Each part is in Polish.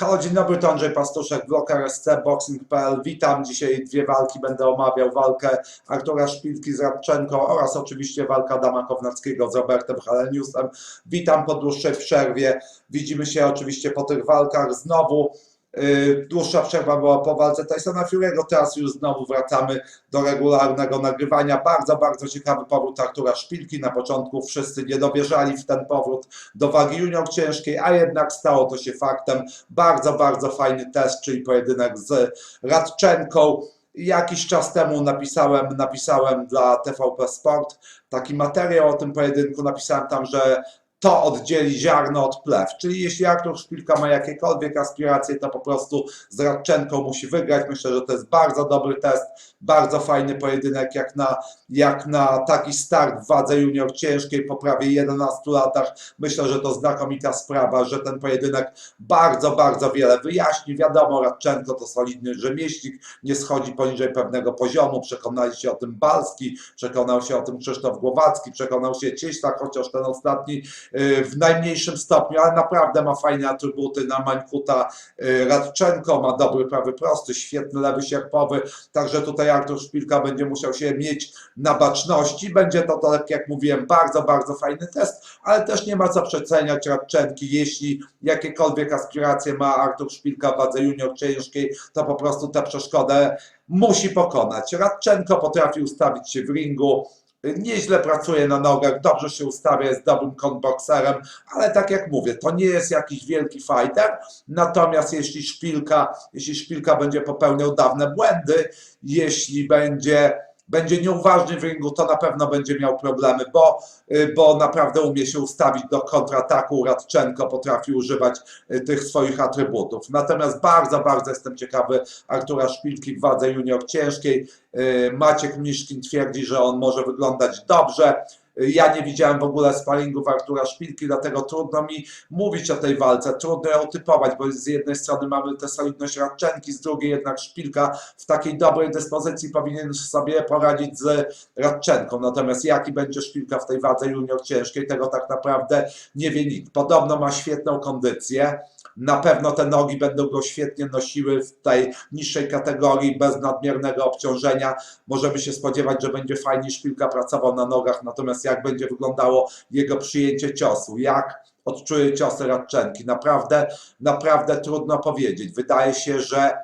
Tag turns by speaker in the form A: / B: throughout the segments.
A: Halo, dzień dobry, to Andrzej Pastuszek, blog RSC, boxing.pl. Witam, dzisiaj dwie walki będę omawiał, walkę Artura Szpilki z Radczenko oraz oczywiście walka Adama Kownackiego z Robertem Haleniusem. Witam po dłuższej przerwie, widzimy się oczywiście po tych walkach znowu. Yy, Dłuższa przerwa była po walce Tysona Fury'ego, teraz już znowu wracamy do regularnego nagrywania. Bardzo, bardzo ciekawy powrót Artura Szpilki. Na początku wszyscy nie dowierzali w ten powrót do wagi junior ciężkiej, a jednak stało to się faktem. Bardzo, bardzo fajny test, czyli pojedynek z Radczenką. Jakiś czas temu napisałem, napisałem dla TVP Sport taki materiał o tym pojedynku. Napisałem tam, że to oddzieli ziarno od plew. Czyli jeśli Artur Szpilka ma jakiekolwiek aspiracje, to po prostu z Radczenką musi wygrać. Myślę, że to jest bardzo dobry test, bardzo fajny pojedynek, jak na, jak na taki start w wadze junior ciężkiej po prawie 11 latach. Myślę, że to znakomita sprawa, że ten pojedynek bardzo, bardzo wiele wyjaśni. Wiadomo, Radczenko to solidny rzemieślnik, nie schodzi poniżej pewnego poziomu. Przekonali się o tym Balski, przekonał się o tym Krzysztof Głowacki, przekonał się Cieślak, chociaż ten ostatni y, w najmniejszym stopniu, ale naprawdę ma fajne atrybuty na Mańkuta y, Radczenko, ma dobry prawy prosty, świetny lewy sierpowy, także tutaj Artur Szpilka będzie musiał się mieć na baczności. Będzie to, tak jak mówiłem, bardzo, bardzo fajny test, ale też nie ma co przeceniać Radczenki. Jeśli jakiekolwiek aspiracje ma Artur Szpilka w wadze junior ciężkiej, to po prostu tę przeszkodę musi pokonać. Radczenko potrafi ustawić się w ringu, Nieźle pracuje na nogach, dobrze się ustawia, jest dobrym konbokserem, ale tak jak mówię, to nie jest jakiś wielki fighter. Natomiast jeśli szpilka, jeśli szpilka będzie popełniał dawne błędy, jeśli będzie będzie nieuważny w ringu, to na pewno będzie miał problemy, bo, y, bo naprawdę umie się ustawić do kontrataku. Radczenko potrafi używać y, tych swoich atrybutów. Natomiast bardzo, bardzo jestem ciekawy Artura Szpilki w wadze junior ciężkiej. Y, Maciek Miszkin twierdzi, że on może wyglądać dobrze. Ja nie widziałem w ogóle sparingów Artura Szpilki, dlatego trudno mi mówić o tej walce, trudno ją typować, bo z jednej strony mamy tę solidność Radczenki, z drugiej jednak Szpilka w takiej dobrej dyspozycji powinien sobie poradzić z Radczenką. Natomiast jaki będzie Szpilka w tej wadze junior ciężkiej, tego tak naprawdę nie wie nikt. Podobno ma świetną kondycję. Na pewno te nogi będą go świetnie nosiły w tej niższej kategorii, bez nadmiernego obciążenia. Możemy się spodziewać, że będzie fajnie szpilka pracował na nogach, natomiast jak będzie wyglądało jego przyjęcie ciosu, jak odczuje ciosy Radczenki, naprawdę, naprawdę trudno powiedzieć. Wydaje się, że,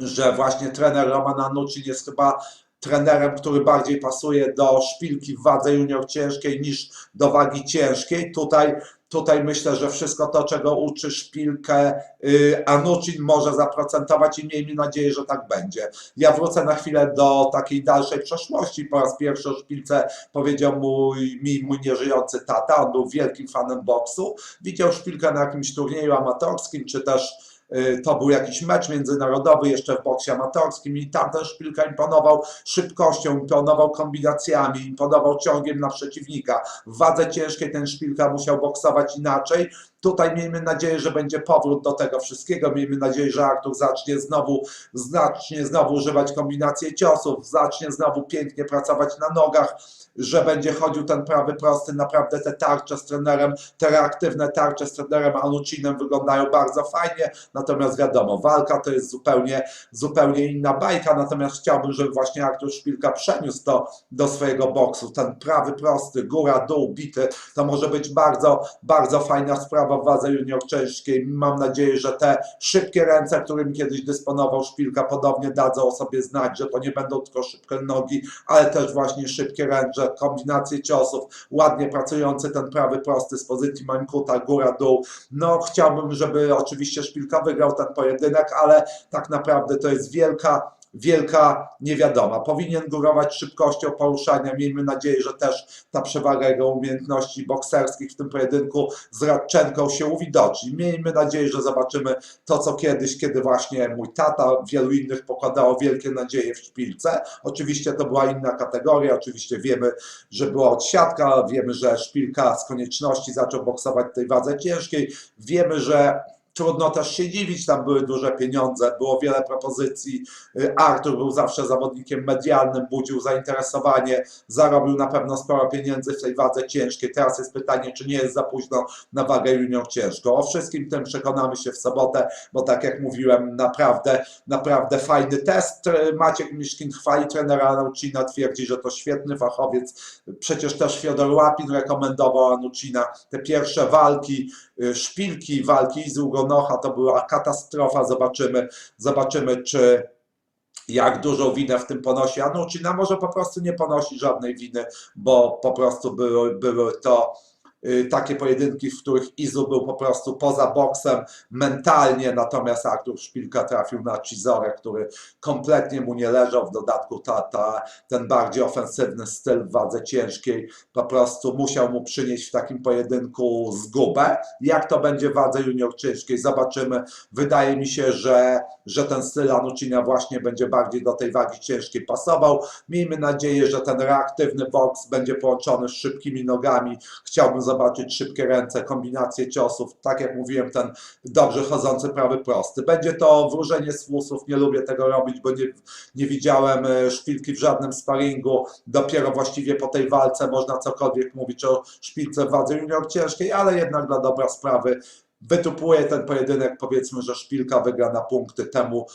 A: że właśnie trener Roman Anucin jest chyba trenerem, który bardziej pasuje do szpilki w wadze junior ciężkiej niż do wagi ciężkiej. Tutaj Tutaj myślę, że wszystko to, czego uczy szpilkę y, Anucin może zaprocentować i miejmy nadzieję, że tak będzie. Ja wrócę na chwilę do takiej dalszej przeszłości. Po raz pierwszy o szpilce powiedział mój, mi mój nieżyjący tata. On był wielkim fanem boksu. Widział szpilkę na jakimś turnieju amatorskim, czy też to był jakiś mecz międzynarodowy jeszcze w boksie amatorskim i tam ten szpilka imponował szybkością, imponował kombinacjami, imponował ciągiem na przeciwnika. W wadze ciężkiej ten szpilka musiał boksować inaczej. Tutaj miejmy nadzieję, że będzie powrót do tego wszystkiego. Miejmy nadzieję, że Artur zacznie znowu, zacznie znowu używać kombinacji ciosów, zacznie znowu pięknie pracować na nogach, że będzie chodził ten prawy prosty. Naprawdę te tarcze z trenerem, te reaktywne tarcze z trenerem Anucinem wyglądają bardzo fajnie. Natomiast wiadomo, walka to jest zupełnie, zupełnie inna bajka. Natomiast chciałbym, żeby właśnie Artur Szpilka przeniósł to do swojego boksu. Ten prawy prosty, góra, dół, bity, to może być bardzo, bardzo fajna sprawa w wadze junior ciężkiej. Mam nadzieję, że te szybkie ręce, którymi kiedyś dysponował Szpilka, podobnie dadzą o sobie znać, że to nie będą tylko szybkie nogi, ale też właśnie szybkie ręce, kombinacje ciosów, ładnie pracujący ten prawy prosty z pozycji mańkuta, góra, dół. No chciałbym, żeby oczywiście Szpilka wygrał ten pojedynek, ale tak naprawdę to jest wielka wielka niewiadoma. Powinien górować szybkością poruszania. Miejmy nadzieję, że też ta przewaga jego umiejętności bokserskich w tym pojedynku z Radczenką się uwidoczni. Miejmy nadzieję, że zobaczymy to, co kiedyś, kiedy właśnie mój tata, wielu innych pokładało wielkie nadzieje w szpilce. Oczywiście to była inna kategoria, oczywiście wiemy, że była odsiadka, wiemy, że szpilka z konieczności zaczął boksować w tej wadze ciężkiej, wiemy, że Trudno też się dziwić, tam były duże pieniądze, było wiele propozycji. Y, Artur był zawsze zawodnikiem medialnym, budził zainteresowanie, zarobił na pewno sporo pieniędzy w tej wadze ciężkiej. Teraz jest pytanie, czy nie jest za późno na wagę junior ciężką. O wszystkim tym przekonamy się w sobotę, bo tak jak mówiłem, naprawdę, naprawdę fajny test. Y, Maciek Miszkin chwali trenera Anucina, twierdzi, że to świetny fachowiec. Przecież też Fiodor Łapin rekomendował Anucina. Te pierwsze walki, szpilki walki z Ugonocha to była katastrofa. Zobaczymy, zobaczymy czy jak dużą winę w tym ponosi Anucina. Może po prostu nie ponosi żadnej winy, bo po prostu były, były to y, takie pojedynki, w których Izu był po prostu poza boksem mentalnie, natomiast Artur Szpilka trafił na Cizorę, który kompletnie mu nie leżał, w dodatku ta, ta, ten bardziej ofensywny styl w wadze ciężkiej po prostu musiał mu przynieść w takim pojedynku zgubę. Jak to będzie w wadze junior ciężkiej, zobaczymy. Wydaje mi się, że, że ten styl Anucina właśnie będzie bardziej do tej wagi ciężkiej pasował. Miejmy nadzieję, że ten reaktywny boks będzie połączony z szybkimi nogami. Chciałbym zobaczyć szybkie ręce, kombinacje ciosów. Tak jak mówiłem, ten dobrze chodzący prawy prosty. Będzie to wróżenie z fusów. Nie lubię tego robić, bo nie, nie widziałem e, szpilki w żadnym sparingu. Dopiero właściwie po tej walce można cokolwiek mówić o szpilce w wadze junior ciężkiej, ale jednak dla dobra sprawy wytupuję ten pojedynek, powiedzmy, że szpilka wygra na punkty temu,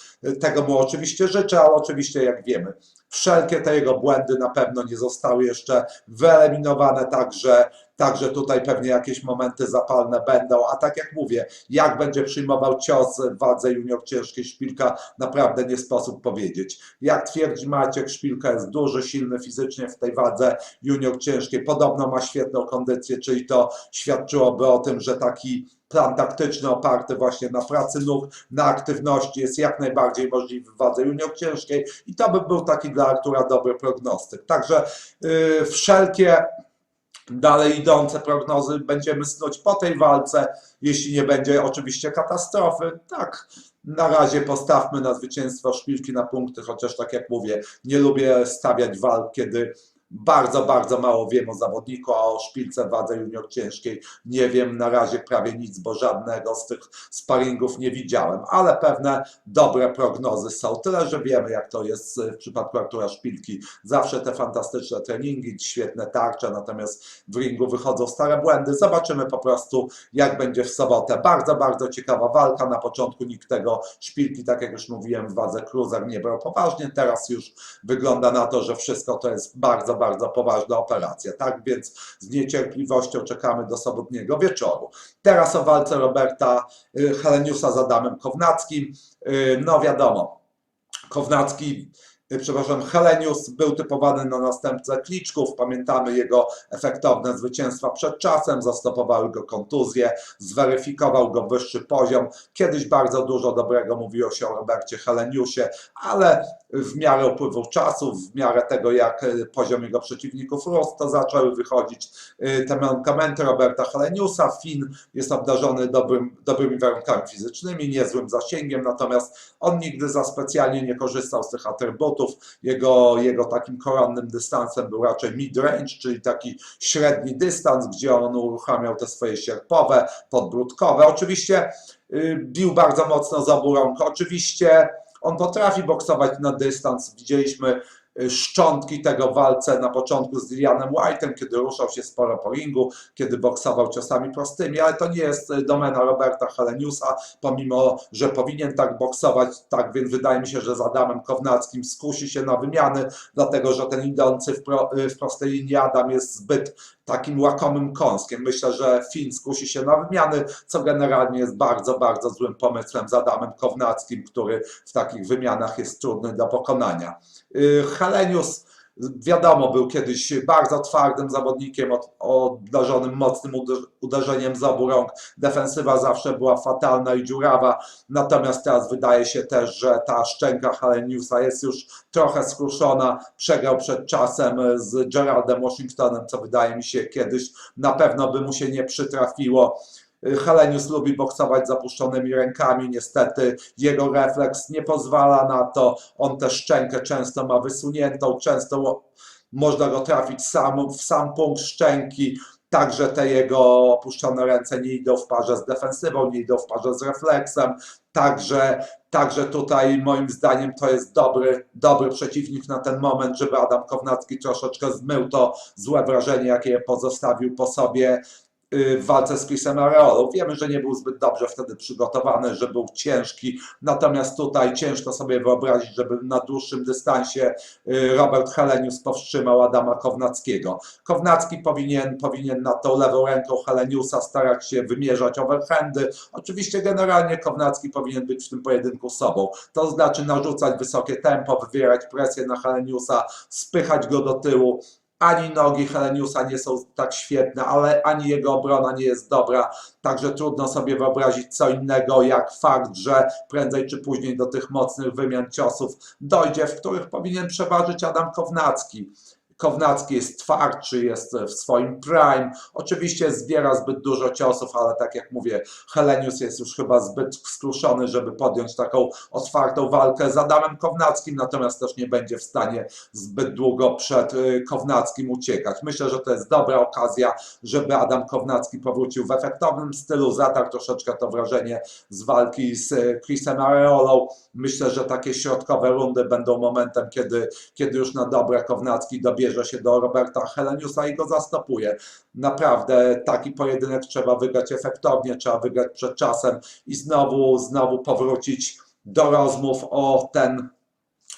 A: tego mu oczywiście życzę, ale oczywiście jak wiemy, wszelkie te jego błędy na pewno nie zostały jeszcze wyeliminowane, także, także tutaj pewnie jakieś momenty zapalne będą, a tak jak mówię, jak będzie przyjmował cios w wadze junior ciężkiej szpilka, naprawdę nie sposób powiedzieć. Jak twierdzi Maciek, szpilka jest duży, silny fizycznie w tej wadze junior ciężkiej, podobno ma świetną kondycję, czyli to świadczyłoby o tym, że taki plan taktyczny oparty właśnie na pracy nóg, na aktywności jest jak najbardziej możliwy w wadze junior ciężkiej i to by był taki dla Artura dobry prognostyk. Także yy, wszelkie dalej idące prognozy będziemy snuć po tej walce, jeśli nie będzie oczywiście katastrofy. Tak, na razie postawmy na zwycięstwo szpilki na punkty, chociaż tak jak mówię, nie lubię stawiać walk, kiedy bardzo, bardzo mało wiem o zawodniku, a o szpilce wadze junior ciężkiej nie wiem na razie prawie nic, bo żadnego z tych sparingów nie widziałem, ale pewne dobre prognozy są. Tyle, że wiemy jak to jest w przypadku Artura Szpilki. Zawsze te fantastyczne treningi, świetne tarcze, natomiast w ringu wychodzą stare błędy. Zobaczymy po prostu jak będzie w sobotę. Bardzo, bardzo ciekawa walka. Na początku nikt tego Szpilki, tak jak już mówiłem, w wadze cruiser nie brał poważnie. Teraz już wygląda na to, że wszystko to jest bardzo, bardzo poważna operacja. Tak więc z niecierpliwością czekamy do sobotniego wieczoru. Teraz o walce Roberta y, Heleniusa z Adamem Kownackim. Y, No wiadomo, Kownacki, y, przepraszam, Helenius był typowany na następcę Kliczków. Pamiętamy jego efektowne zwycięstwa przed czasem, zastopowały go kontuzje, zweryfikował go wyższy poziom. Kiedyś bardzo dużo dobrego mówiło się o Robercie Heleniusie, ale w miarę upływu czasu, w miarę tego, jak y, poziom jego przeciwników rósł, to zaczęły wychodzić y, te mankamenty Roberta Heleniusa. Finn jest obdarzony dobrym, dobrymi warunkami fizycznymi, niezłym zasięgiem, natomiast on nigdy za specjalnie nie korzystał z tych atrybutów. Jego, jego takim koronnym dystansem był raczej mid-range, czyli taki średni dystans, gdzie on uruchamiał te swoje sierpowe, podbródkowe. Oczywiście y, bił bardzo mocno z obu rąk. Oczywiście on potrafi boksować na dystans. Widzieliśmy y, szczątki tego walce na początku z Dilianem White'em, kiedy ruszał się sporo po ringu, kiedy boksował ciosami prostymi, ale to nie jest y, domena Roberta Heleniusa, pomimo, że powinien tak boksować, tak więc wydaje mi się, że z Adamem Kownackim skusi się na wymiany, dlatego że ten idący w, pro, y, w prostej linii Adam jest zbyt takim łakomym kąskiem. Myślę, że Finn skusi się na wymiany, co generalnie jest bardzo, bardzo złym pomysłem z Adamem Kownackim, który w takich wymianach jest trudny do pokonania. Y, Helenius wiadomo, był kiedyś bardzo twardym zawodnikiem, od- obdarzonym mocnym uder- uderzeniem z obu rąk. Defensywa zawsze była fatalna i dziurawa, natomiast teraz wydaje się też, że ta szczęka Heleniusa jest już trochę skruszona. Przegrał przed czasem z Geraldem Washingtonem, co wydaje mi się kiedyś na pewno by mu się nie przytrafiło. Helenius lubi boksować zapuszczonymi rękami, niestety jego refleks nie pozwala na to. On tę szczękę często ma wysuniętą, często można go trafić sam, w sam punkt szczęki. Także te jego opuszczone ręce nie idą w parze z defensywą, nie idą w parze z refleksem. Także, także tutaj moim zdaniem to jest dobry, dobry przeciwnik na ten moment, żeby Adam Kownacki troszeczkę zmył to złe wrażenie, jakie pozostawił po sobie w walce z Chrisem Areolą. Wiemy, że nie był zbyt dobrze wtedy przygotowany, że był ciężki, natomiast tutaj ciężko sobie wyobrazić, żeby na dłuższym dystansie y, Robert Helenius powstrzymał Adama Kownackiego. Kownacki powinien, powinien na tą lewą ręką Heleniusa starać się wymierzać overhandy. Oczywiście generalnie Kownacki powinien być w tym pojedynku sobą. To znaczy narzucać wysokie tempo, wywierać presję na Heleniusa, spychać go do tyłu. Ani nogi Heleniusa nie są tak świetne, ale ani jego obrona nie jest dobra. Także trudno sobie wyobrazić co innego, jak fakt, że prędzej czy później do tych mocnych wymian ciosów dojdzie, w których powinien przeważyć Adam Kownacki. Kownacki jest twardszy, jest w swoim prime. Oczywiście zbiera zbyt dużo ciosów, ale tak jak mówię, Helenius jest już chyba zbyt skruszony, żeby podjąć taką otwartą walkę z Adamem Kownackim, natomiast też nie będzie w stanie zbyt długo przed y, Kownackim uciekać. Myślę, że to jest dobra okazja, żeby Adam Kownacki powrócił w efektownym stylu, zatarł troszeczkę to wrażenie z walki z y, Chrisem Areolą. Myślę, że takie środkowe rundy będą momentem, kiedy, kiedy już na dobre Kownacki dobierze się do Roberta Heleniusa i go zastopuje. Naprawdę taki pojedynek trzeba wygrać efektownie, trzeba wygrać przed czasem i znowu, znowu powrócić do rozmów o ten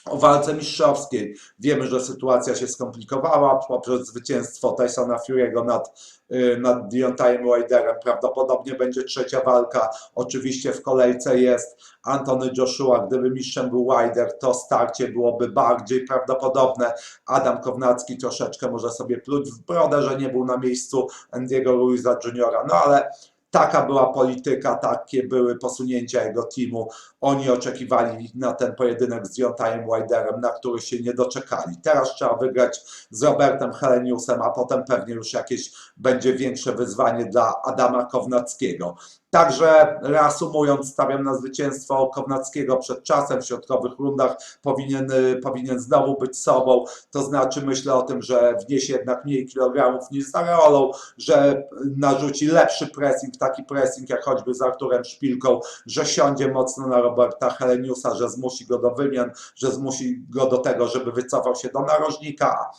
A: o walce mistrzowskiej. Wiemy, że sytuacja się skomplikowała poprzez zwycięstwo Tysona Fury'ego nad, y, nad Deontayem Wilderem. Prawdopodobnie będzie trzecia walka. Oczywiście w kolejce jest Anthony Joshua. Gdyby mistrzem był Wilder, to starcie byłoby bardziej prawdopodobne. Adam Kownacki troszeczkę może sobie pluć w brodę, że nie był na miejscu Andiego Ruiza Jr., no ale Taka była polityka, takie były posunięcia jego teamu. Oni oczekiwali na ten pojedynek z Deontayem Wilderem, na który się nie doczekali. Teraz trzeba wygrać z Robertem Heleniusem, a potem pewnie już jakieś będzie większe wyzwanie dla Adama Kownackiego. Także reasumując, stawiam na zwycięstwo Kownackiego przed czasem w środkowych rundach. Powinien, powinien znowu być sobą. To znaczy myślę o tym, że wniesie jednak mniej kilogramów niż z Areolą, że narzuci lepszy pressing, taki pressing jak choćby z Arturem Szpilką, że siądzie mocno na Roberta Heleniusa, że zmusi go do wymian, że zmusi go do tego, żeby wycofał się do narożnika,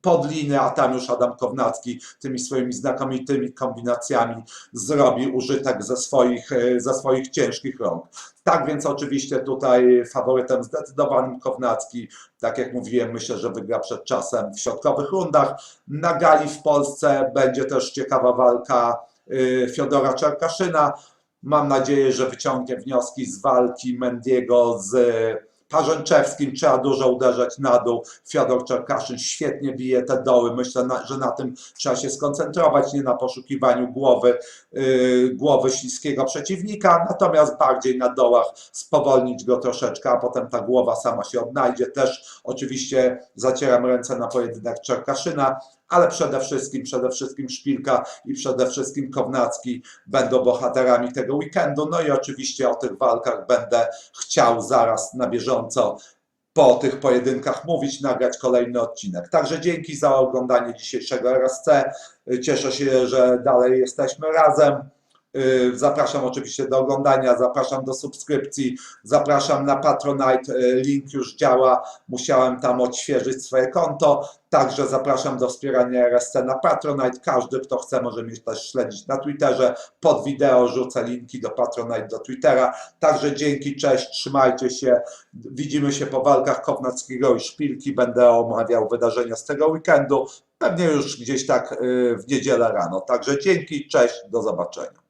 A: pod linię, a tam już Adam Kownacki tymi swoimi znakomitymi kombinacjami zrobi użytek ze swoich, e, ze swoich ciężkich rąk. Tak więc oczywiście tutaj faworytem zdecydowanym Kownacki, tak jak mówiłem, myślę, że wygra przed czasem w środkowych rundach. Na gali w Polsce będzie też ciekawa walka y, Fiodora Czerkaszyna. Mam nadzieję, że wyciągnie wnioski z walki Mendiego z Parzęczewskim trzeba dużo uderzać na dół. Fiodor Czerkaszyn świetnie bije te doły. Myślę, że na tym trzeba się skoncentrować, nie na poszukiwaniu głowy, yy, głowy śliskiego przeciwnika, natomiast bardziej na dołach spowolnić go troszeczkę, a potem ta głowa sama się odnajdzie. Też oczywiście zacieram ręce na pojedynek Czerkaszyna, ale przede wszystkim, przede wszystkim Szpilka i przede wszystkim Kownacki będą bohaterami tego weekendu. No i oczywiście o tych walkach będę chciał zaraz na bieżąco po tych pojedynkach mówić, nagrać kolejny odcinek. Także dzięki za oglądanie dzisiejszego RSC. Cieszę się, że dalej jesteśmy razem. Yy, Zapraszam oczywiście do oglądania, zapraszam do subskrypcji, zapraszam na Patronite, yy, link już działa, musiałem tam odświeżyć swoje konto, także zapraszam do wspierania RSC na Patronite, każdy kto chce może mnie też śledzić na Twitterze, pod wideo rzucę linki do Patronite, do Twittera, także dzięki, cześć, trzymajcie się, widzimy się po walkach Kownackiego i Szpilki, będę omawiał wydarzenia z tego weekendu, pewnie już gdzieś tak yy, w niedzielę rano, także dzięki, cześć, do zobaczenia.